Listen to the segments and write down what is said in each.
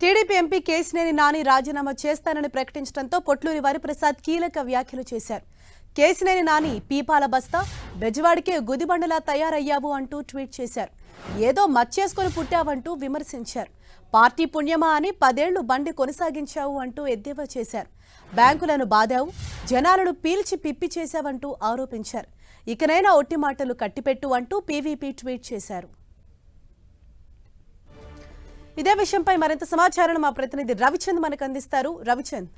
TDP MP Kesineni Nani రాజీనామా చేస్తానని ప్రకటించడంతో పొట్లూరి వరిప్రసాద్ కీలక వ్యాఖ్యలు చేశారు. కేసినేని నాని పీపాల బస్తా బెజవాడికే గుదిబండలా తయారయ్యావు అంటూ ట్వీట్ చేశారు. ఏదో మచ్చేసుకొని పుట్టావంటూ విమర్శించారు. పార్టీ పుణ్యమా అని పదేళ్ళు బండి కొనసాగించావు అంటూ ఎద్దేవా చేశారు. బ్యాంకులను బాదావు జనాలను పీల్చి పిప్పి చేశావంటూ ఆరోపించారు. ఇకనైనా ఒట్టి మాటలు కట్టిపెట్టు అంటూ పీవీపీ ట్వీట్ చేశారు. ఇదే విషయంపై మరింత సమాచారం మా ప్రతినిధి రవిచంద్ మనకు అందిస్తారు. రవిచంద్.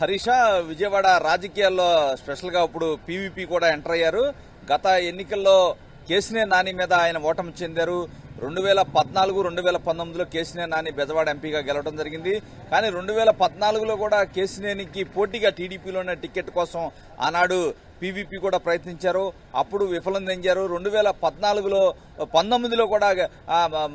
హరీష విజయవాడ రాజకీయాల్లో స్పెషల్గా ఇప్పుడు పీవీపీ కూడా ఎంటర్ అయ్యారు. గత ఎన్నికల్లో కేసినే నాని మీద ఆయన ఓటమి చెందారు. రెండు వేల పద్నాలుగు రెండు వేల పంతొమ్మిదిలో కేసినే నాని బెజవాడ ఎంపీగా గెలవడం జరిగింది. కానీ రెండు వేల పద్నాలుగులో కూడా కేసినేనికి పోటీగా టీడీపీలోనే టికెట్ కోసం ఆనాడు పీవీపీ కూడా ప్రయత్నించారు. అప్పుడు విఫలం చెందారు రెండు వేల పద్నాలుగులో పంతొమ్మిదిలో కూడా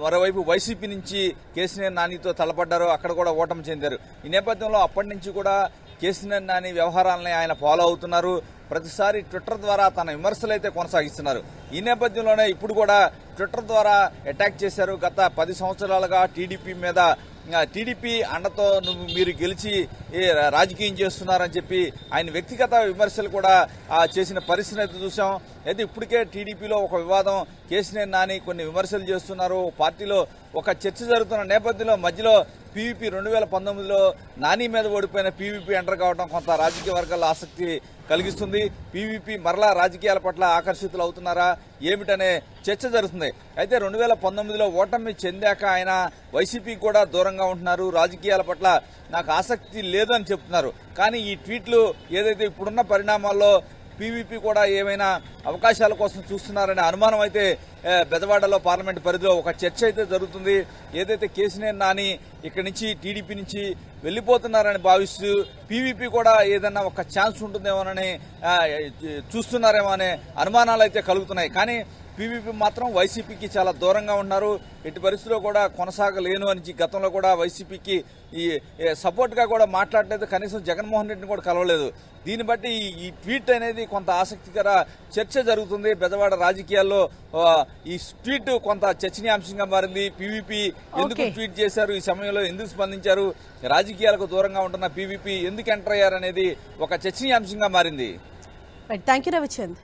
మరోవైపు వైసీపీ నుంచి కేసీఆర్ నానితో తలపడ్డారు. అక్కడ కూడా ఓటమి చెందారు. ఈ నేపథ్యంలో అప్పటి నుంచి కూడా కేసీఆర్ నాని వ్యవహారాలని ఆయన ఫాలో అవుతున్నారు. ప్రతిసారి ట్విట్టర్ ద్వారా తన విమర్శలు అయితే కొనసాగిస్తున్నారు. ఈ నేపథ్యంలోనే ఇప్పుడు కూడా ట్విట్టర్ ద్వారా అటాక్ చేశారు. గత పది సంవత్సరాలుగా టీడీపీ మీద టీడీపీ అండతో నువ్వు మీరు గెలిచి రాజకీయం చేస్తున్నారని చెప్పి ఆయన వ్యక్తిగత విమర్శలు కూడా చేసిన పరిస్థితి అయితే చూసాం. అయితే ఇప్పటికే టీడీపీలో ఒక వివాదం కేసీఆర్ నాని కొన్ని విమర్శలు చేస్తున్నారు. పార్టీలో ఒక చర్చ జరుగుతున్న నేపథ్యంలో మధ్యలో పీవీపీ రెండు వేల పంతొమ్మిదిలో నాని మీద ఓడిపోయిన పీవీపీ ఎంటర్ కావడం కొంత రాజకీయ వర్గాల్లో ఆసక్తి కలిగిస్తుంది. పీవీపీ మరలా రాజకీయాల పట్ల ఆకర్షితులు అవుతున్నారా? ఏమిటనే చర్చ జరుగుతుంది. అయితే రెండు వేల పంతొమ్మిదిలో ఓటమి చెందాక ఆయన వైసీపీ కూడా దూరంగా ఉంటున్నారు. రాజకీయాల పట్ల నాకు ఆసక్తి లేదని చెప్తున్నారు. కానీ ఈ ట్వీట్లు ఏదైతే ఇప్పుడున్న పరిణామాల్లో పీవీపీ కూడా ఏమైనా అవకాశాల కోసం చూస్తున్నారనే అనుమానం అయితే బెదవాడలో పార్లమెంట్ పరిధిలో ఒక చర్చ అయితే జరుగుతుంది. ఏదైతే కేసీనేని నాని ఇక్కడి నుంచి టీడీపీ నుంచి వెళ్ళిపోతున్నారని భావిస్తూ పీవీపీ కూడా ఏదన్నా ఒక ఛాన్స్ ఉంటుందేమోనని చూస్తున్నారేమో అనే అనుమానాలు అయితే కలుగుతున్నాయి. కానీ పీవీపీ మాత్రం వైసీపీకి చాలా దూరంగా ఉన్నారు. ఎట్టి పరిస్థితిలో కూడా కొనసాగలేను అని గతంలో కూడా వైసీపీకి ఈ సపోర్ట్గా కూడా మాట్లాడలేదు. కనీసం జగన్మోహన్ రెడ్డిని కూడా కలవలేదు. దీన్ని బట్టి ఈ- ట్వీట్ అనేది కొంత ఆసక్తికర చర్చ జరుగుతుంది. బెజవాడ రాజకీయాల్లో ఈ ట్వీట్ కొంత చర్చనీయాంశంగా మారింది. పీవీపీ ఎందుకు. ట్వీట్ చేశారు? ఈ సమయంలో ఎందుకు స్పందించారు? రాజకీయాలకు దూరంగా ఉంటున్న పీవీపీ ఎందుకు ఎంటర్ అయ్యారనేది ఒక చర్చనీయాంశంగా మారింది. Thank you Ravichand